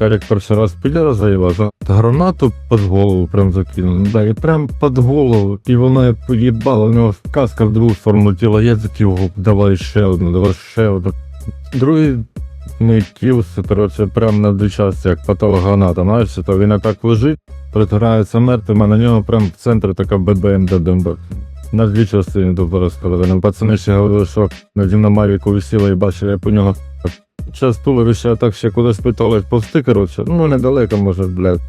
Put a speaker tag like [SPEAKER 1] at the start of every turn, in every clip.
[SPEAKER 1] Як перший раз підера заїбав, та гранату під голову прям закинув. Да, і прям під голову. І вона поїбала, у нього каска в другу сторону тіла, я «О, давай ще одну, давай ще одну. Другий не ківся, коротше, прям на дичасті, як граната, знаєш, то він так лежить, притирається мертвим, а на нього прям в центрі така ББМ ДДМБ. На дві частини тупо розкладено. Пацани ще говорили, що на Мавіку висіла і бачили, як у нього час туловища так ще кудись питали повсти, коротше. Ну, недалеко, може, блядь,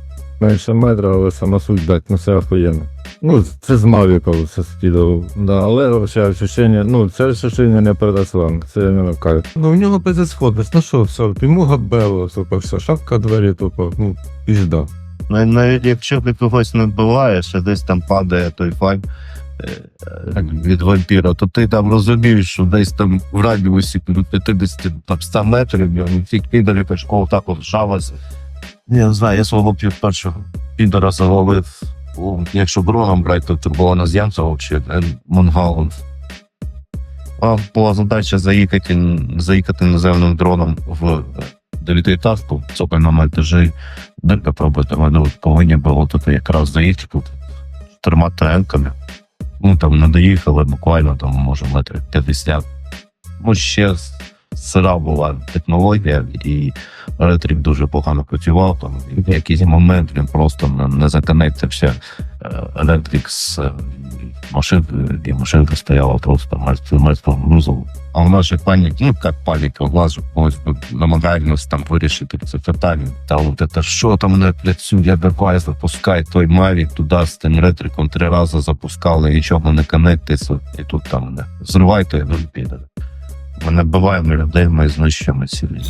[SPEAKER 1] менше метра, але сама суть дать, ну це охуєнно. Ну, це з Мавіка це скидав. Да, але вообще ощущення, ну, це ощущення не передасть вам, це я не накаю. Ну, у нього безісходність, ну що, все, йому габело, тупо, все, шапка двері, тупо, ну, пізда.
[SPEAKER 2] Навіть якщо ти когось не вбиваєш, а десь там падає той файт е, від вампіра, то ти там розумієш, що десь там в радіусі ну, 50 там, 100 метрів він всіх підарів пішков так от. Я не знаю, я свого першого підара завалив. Якщо дроном брати, то було на з'ємця чи Монгалом. А була задача заїхати, заїхати наземним дроном в е, дев'ятиэтажку, цокольному етажі, дирка пробити, мене повинні було тут якраз заїхати тут з трьома тренками. Ну там не доїхали буквально там, може, метрів 50. Ну, ще сира була технологія, і ретрик дуже погано працював. Там і в якийсь момент він просто не законектився електрик з е, і машинка стояла просто мертвим грузом. А у нас же паніка, ну як паніка, у нас же ось намагаємось там вирішити це питання. Та от це що там не працює, давай запускай той Mavic туди з тим ретриком три рази запускали, нічого не конектиться, і тут там не зривайте, ну піде. Ми не буваємо людей, ми знищуємо цілі.